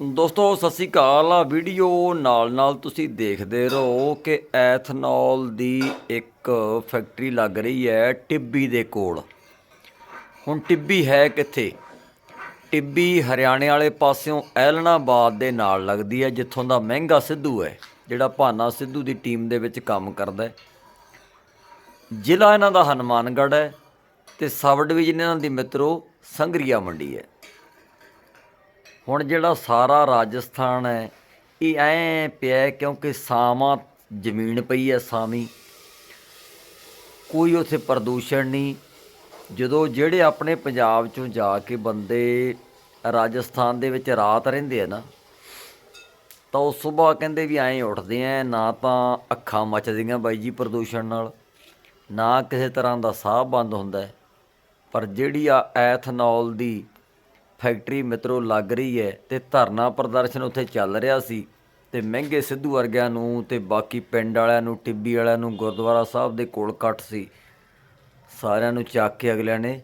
ਦੋਸਤੋ, ਸਤਿ ਸ੍ਰੀ ਅਕਾਲ। ਆ ਵੀਡੀਓ ਨਾਲ ਨਾਲ ਤੁਸੀਂ ਦੇਖਦੇ ਰਹੋ ਕਿ ਐਥਨੋਲ ਦੀ ਇੱਕ ਫੈਕਟਰੀ ਲੱਗ ਰਹੀ ਹੈ ਟਿੱਬੀ ਦੇ ਕੋਲ। ਹੁਣ ਟਿੱਬੀ ਹੈ ਕਿੱਥੇ? ਟਿੱਬੀ ਹਰਿਆਣੇ ਵਾਲੇ ਪਾਸਿਓਂ ਐਲਨਾਬਾਦ ਦੇ ਨਾਲ ਲੱਗਦੀ ਹੈ, ਜਿੱਥੋਂ ਦਾ ਮਹਿੰਗਾ ਸਿੱਧੂ ਹੈ, ਜਿਹੜਾ ਭਾਨਾ ਸਿੱਧੂ ਦੀ ਟੀਮ ਦੇ ਵਿੱਚ ਕੰਮ ਕਰਦਾ ਹੈ। ਜ਼ਿਲ੍ਹਾ ਇਹਨਾਂ ਦਾ ਹਨੂਮਾਨਗੜ੍ਹ ਹੈ ਤੇ ਸਬ ਡਿਵੀਜ਼ਨ ਇਹਨਾਂ ਦੀ ਮਿੱਤਰੋ ਸੰਗਰੀਆ ਮੰਡੀ ਹੈ। ਹੁਣ ਜਿਹੜਾ ਸਾਰਾ ਰਾਜਸਥਾਨ ਹੈ, ਇਹ ਐ ਪਿਆ ਕਿਉਂਕਿ ਸਾਵਾਂ ਜ਼ਮੀਨ ਪਈ ਹੈ ਸਾਵੀਂ। ਕੋਈ ਉੱਥੇ ਪ੍ਰਦੂਸ਼ਣ ਨਹੀਂ। ਜਦੋਂ ਜਿਹੜੇ ਆਪਣੇ ਪੰਜਾਬ ਚੋਂ ਜਾ ਕੇ ਬੰਦੇ ਰਾਜਸਥਾਨ ਦੇ ਵਿੱਚ ਰਾਤ ਰਹਿੰਦੇ ਆ ਨਾ, ਤਾਂ ਉਹ ਸਵੇਰ ਕਹਿੰਦੇ ਵੀ ਐਂ ਉੱਠਦੇ ਆ, ਨਾ ਤਾਂ ਅੱਖਾਂ ਮੱਚਦੀਆਂ ਬਾਈ ਜੀ ਪ੍ਰਦੂਸ਼ਣ ਨਾਲ, ਨਾ ਕਿਸੇ ਤਰ੍ਹਾਂ ਦਾ ਸਾਹ ਬੰਦ ਹੁੰਦਾ। ਪਰ ਜਿਹੜੀ ਆ ਐਥਨੋਲ ਦੀ ਫੈਕਟਰੀ ਮਿੱਤਰੋ ਲੱਗ ਰਹੀ ਹੈ ਤੇ ਧਰਨਾ ਪ੍ਰਦਰਸ਼ਨ ਉੱਥੇ ਚੱਲ ਰਿਹਾ ਸੀ ਤੇ ਮਹਿੰਗੇ ਸਿੱਧੂ ਵਰਗਿਆਂ ਨੂੰ ਤੇ ਬਾਕੀ ਪਿੰਡ ਵਾਲਿਆਂ ਨੂੰ, ਟਿੱਬੀ ਵਾਲਿਆਂ ਨੂੰ ਗੁਰਦੁਆਰਾ ਸਾਹਿਬ ਦੇ ਕੋਲ ਕੱਟ ਸੀ। ਸਾਰਿਆਂ ਨੂੰ ਚੱਕ ਕੇ ਅਗਲਿਆਂ ਨੇ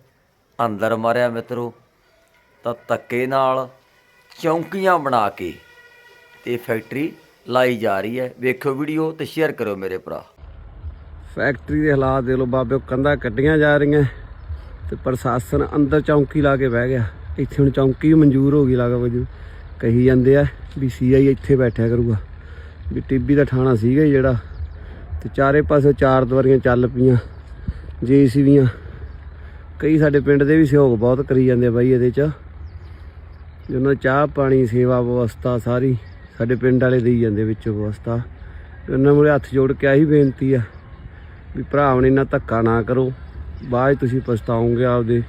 ਅੰਦਰ ਮਾਰਿਆ ਮਿੱਤਰੋ। ਤਾਂ ਧੱਕੇ ਨਾਲ ਚੌਂਕੀਆਂ ਬਣਾ ਕੇ ਤੇ ਫੈਕਟਰੀ ਲਾਈ ਜਾ ਰਹੀ ਹੈ। ਵੇਖਿਓ ਵੀਡੀਓ ਤੇ ਸ਼ੇਅਰ ਕਰੋ ਮੇਰੇ ਭਰਾ। ਫੈਕਟਰੀ ਦੇ ਹਾਲਾਤ ਦੇ ਲੋ ਬਾਬੇ ਕੰਧਾਂ ਕੱਢੀਆਂ ਜਾ ਰਹੀਆਂ ਤੇ ਪ੍ਰਸ਼ਾਸਨ ਅੰਦਰ ਚੌਂਕੀ ਲਾ ਕੇ ਬਹਿ ਗਿਆ। ਇੱਥੇ ਹੁਣ ਚੌਂਕੀ ਵੀ ਮਨਜ਼ੂਰ ਹੋ ਗਈ ਲੱਗਾ ਵਜੂ। ਕਹੀ ਜਾਂਦੇ ਆ ਵੀ ਸੀਆਈ ਇੱਥੇ ਬੈਠਿਆ ਕਰੂਗਾ। ਵੀ ਟੀਬੀ ਦਾ ਥਾਣਾ ਸੀਗਾ ਜਿਹੜਾ। ਤੇ ਚਾਰੇ ਪਾਸੇ ਚਾਰ ਦੁਆਰੀਆਂ ਚੱਲ ਪਈਆਂ, ਜੀਸੀਬੀਆਂ। ਕਈ ਸਾਡੇ ਪਿੰਡ ਦੇ ਵੀ ਸਹਿਯੋਗ ਬਹੁਤ ਕਰੀ ਜਾਂਦੇ ਬਾਈ ਇਹਦੇ ਚ। ਵੀ ਉਹਨਾਂ ਚਾਹ ਪਾਣੀ, ਸੇਵਾ ਵਿਵਸਥਾ ਸਾਰੀ ਸਾਡੇ ਪਿੰਡ ਵਾਲੇ ਦੇਈ ਜਾਂਦੇ ਵਿੱਚ ਵਿਵਸਥਾ। ਤੇ ਉਹਨਾਂ ਮੂਹਰੇ ਹੱਥ ਜੋੜ ਕੇ ਆਹੀ ਬੇਨਤੀ ਆ। ਵੀ ਭਰਾਵਣ ਇੰਨਾ ਧੱਕਾ ਨਾ ਕਰੋ। ਬਾਅਦ 'ਚ ਤੁਸੀਂ ਪਛਤਾਓਗੇ ਆਪਦੇ।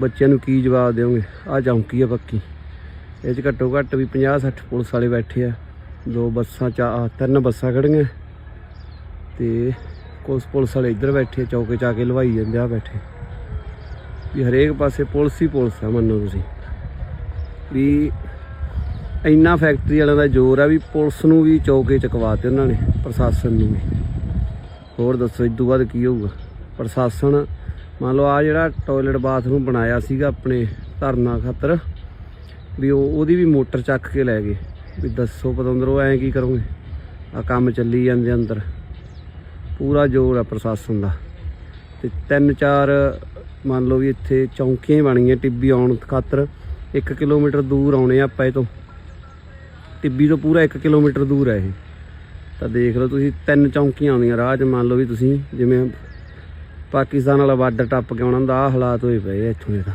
ਬੱਚਿਆਂ ਨੂੰ ਕੀ ਜਵਾਬ ਦਿਓਗੇ ਆ ਚੌਂਕੀ ਆ ਪੱਕੀ। ਇਹ 'ਚ ਘੱਟੋ ਘੱਟ ਵੀ 50 60 ਪੁਲਿਸ ਵਾਲੇ ਬੈਠੇ ਆ। ਦੋ ਬੱਸਾਂ ਚਾ ਤਿੰਨ ਬੱਸਾਂ ਖੜੀਆਂ ਤੇ ਕੁਛ ਪੁਲਿਸ ਵਾਲੇ ਇੱਧਰ ਬੈਠੇ ਆ, ਚੌਕੇ ਚਾ ਕੇ ਲਵਾਈ ਜਾਂਦੇ ਆ ਬੈਠੇ। ਵੀ ਹਰੇਕ ਪਾਸੇ ਪੁਲਿਸ ਹੀ ਪੁਲਿਸ ਆ ਮੰਨੋ ਤੁਸੀਂ। ਵੀ ਇੰਨਾ ਫੈਕਟਰੀ ਵਾਲਿਆਂ ਦਾ ਜ਼ੋਰ ਆ ਵੀ ਪੁਲਿਸ ਨੂੰ ਵੀ ਚੌਕੇ ਚਕਵਾਤੇ ਉਹਨਾਂ ਨੇ ਪ੍ਰਸ਼ਾਸਨ ਨੂੰ ਵੀ। ਹੋਰ ਦੱਸੋ ਇਦੋਂ ਬਾਅਦ ਕੀ ਹੋਊਗਾ? ਪ੍ਰਸ਼ਾਸਨ ਮੰਨ ਲਓ ਆ ਜਿਹੜਾ ਟਾਇਲਟ ਬਾਥਰੂਮ ਬਣਾਇਆ ਸੀਗਾ ਆਪਣੇ ਧਰਨਾ ਖਾਤਰ, ਵੀ ਉਹ ਉਹਦੀ ਵੀ ਮੋਟਰ ਚੱਕ ਕੇ ਲੈ ਗਏ। ਵੀ ਦੱਸੋ ਪਤੰਦਰੋ, ਐਂ ਕੀ ਕਰੋਗੇ? ਆ ਕੰਮ ਚੱਲੀ ਜਾਂਦੇ ਅੰਦਰ। ਪੂਰਾ ਜ਼ੋਰ ਆ ਪ੍ਰਸ਼ਾਸਨ ਦਾ। ਤੇ ਤਿੰਨ ਚਾਰ, ਮੰਨ ਲਓ ਵੀ ਇੱਥੇ ਚੌਂਕੀਆਂ ਹੀ ਬਣੀਆਂ ਟਿੱਬੀ ਆਉਣ ਖਾਤਰ 1 ਕਿਲੋਮੀਟਰ ਦੂਰ ਆਉਣੇ ਆ ਆਪਾਂ ਇਹ ਤੋਂ। ਟਿੱਬੀ ਤੋਂ ਪੂਰਾ 1 ਕਿਲੋਮੀਟਰ ਦੂਰ ਹੈ ਇਹ। ਤਾਂ ਦੇਖ ਲਓ ਤੁਸੀਂ, ਤਿੰਨ ਚੌਂਕੀਆਂ ਆਉਂਦੀਆਂ, ਰਾਹ 'ਚ ਮੰਨ ਲਓ ਵੀ ਤੁਸੀਂ, ਜਿਵੇਂ ਪਾਕਿਸਤਾਨ ਵਾਲਾ ਬਾਰਡਰ ਟੱਪ ਕੇ ਉਹਨਾਂ ਦਾ ਆਹ ਹਾਲਾਤ ਹੋਏ ਪਏ ਆ ਇੱਥੋਂ ਦੇ ਤਾਂ।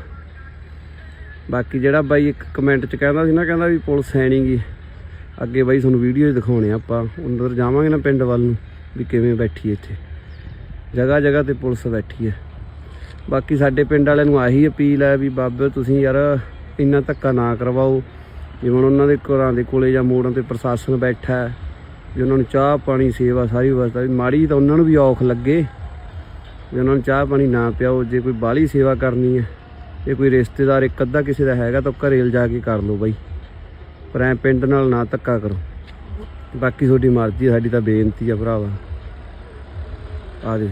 ਬਾਕੀ ਜਿਹੜਾ ਬਾਈ ਇੱਕ ਕਮੈਂਟ 'ਚ ਕਹਿੰਦਾ ਸੀ ਨਾ, ਕਹਿੰਦਾ ਵੀ ਪੁਲਿਸ ਹੈ ਨੀ ਗੀ। ਅੱਗੇ ਬਾਈ ਤੁਹਾਨੂੰ ਵੀਡੀਓ ਦਿਖਾਉਣੇ ਆ ਆਪਾਂ। ਅੰਦਰ ਜਾਵਾਂਗੇ ਨਾ ਪਿੰਡ ਵੱਲ ਨੂੰ, ਵੀ ਕਿਵੇਂ ਬੈਠੀ ਇੱਥੇ। ਜਗ੍ਹਾ ਜਗ੍ਹਾ ਤੇ ਪੁਲਿਸ ਬੈਠੀ ਹੈ ਬਾਕੀ ਸਾਡੇ ਪਿੰਡ ਵਾਲਿਆਂ ਨੂੰ ਆਹੀ ਅਪੀਲ ਹੈ ਵੀ ਬਾਬੇ ਤੁਸੀਂ ਯਾਰ ਇੰਨਾ ਧੱਕਾ ਨਾ ਕਰਵਾਓ। ਜਿਵੇਂ ਹੁਣ ਉਹਨਾਂ ਦੇ ਘਰਾਂ ਦੇ ਕੋਲੇ ਜਾਂ ਮੋੜਾਂ ਤੇ ਪ੍ਰਸ਼ਾਸਨ ਬੈਠਾ ਹੈ ਵੀ ਉਹਨਾਂ ਨੂੰ ਚਾਹ ਪਾਣੀ ਸੇਵਾ ਸਾਰੀ ਵਿਵਸਥਾ ਵੀ ਮਾੜੀ ਤਾਂ ਉਹਨਾਂ ਨੂੰ ਵੀ ਔਖ ਲੱਗੇ। ਵੀ ਉਹਨਾਂ ਨੂੰ ਚਾਹ ਪਾਣੀ ਨਾ ਪਿਆਓ, ਜੇ ਕੋਈ ਬਾਹਲੀ ਸੇਵਾ ਕਰਨੀ ਹੈ, ਜੇ ਕੋਈ ਰਿਸ਼ਤੇਦਾਰ ਇੱਕ ਅੱਧਾ ਕਿਸੇ ਦਾ ਹੈਗਾ ਤਾਂ ਘਰੇ ਜਾ ਕੇ ਕਰ ਲਓ ਬਾਈ। ਪਰ ਐ ਪਿੰਡ ਨਾਲ ਨਾ ਧੱਕਾ ਕਰੋ। ਬਾਕੀ ਤੁਹਾਡੀ ਮਰਜ਼ੀ ਸਾਡੀ ਤਾਂ ਬੇਨਤੀ ਆ ਭਰਾਵਾ। ਆ ਦੇਖ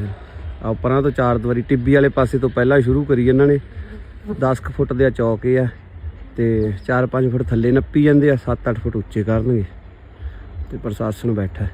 ਆ ਪਰਾਂ ਤੋਂ ਚਾਰ ਦਵਾਰੀ, ਟਿੱਬੀ ਵਾਲੇ ਪਾਸੇ ਤੋਂ ਪਹਿਲਾਂ ਸ਼ੁਰੂ ਕਰੀ ਇਹਨਾਂ ਨੇ। 10 ਕੁ ਫੁੱਟ ਦੇ ਆ ਚੌਕੇ ਆ ਤੇ 4-5 ਫੁੱਟ ਥੱਲੇ ਨੱਪੀ ਜਾਂਦੇ ਆ 7-8 ਫੁੱਟ ਉੱਚੇ ਕਰਨਗੇ। ਤੇ ਪ੍ਰਸ਼ਾਸਨ ਬੈਠਾ।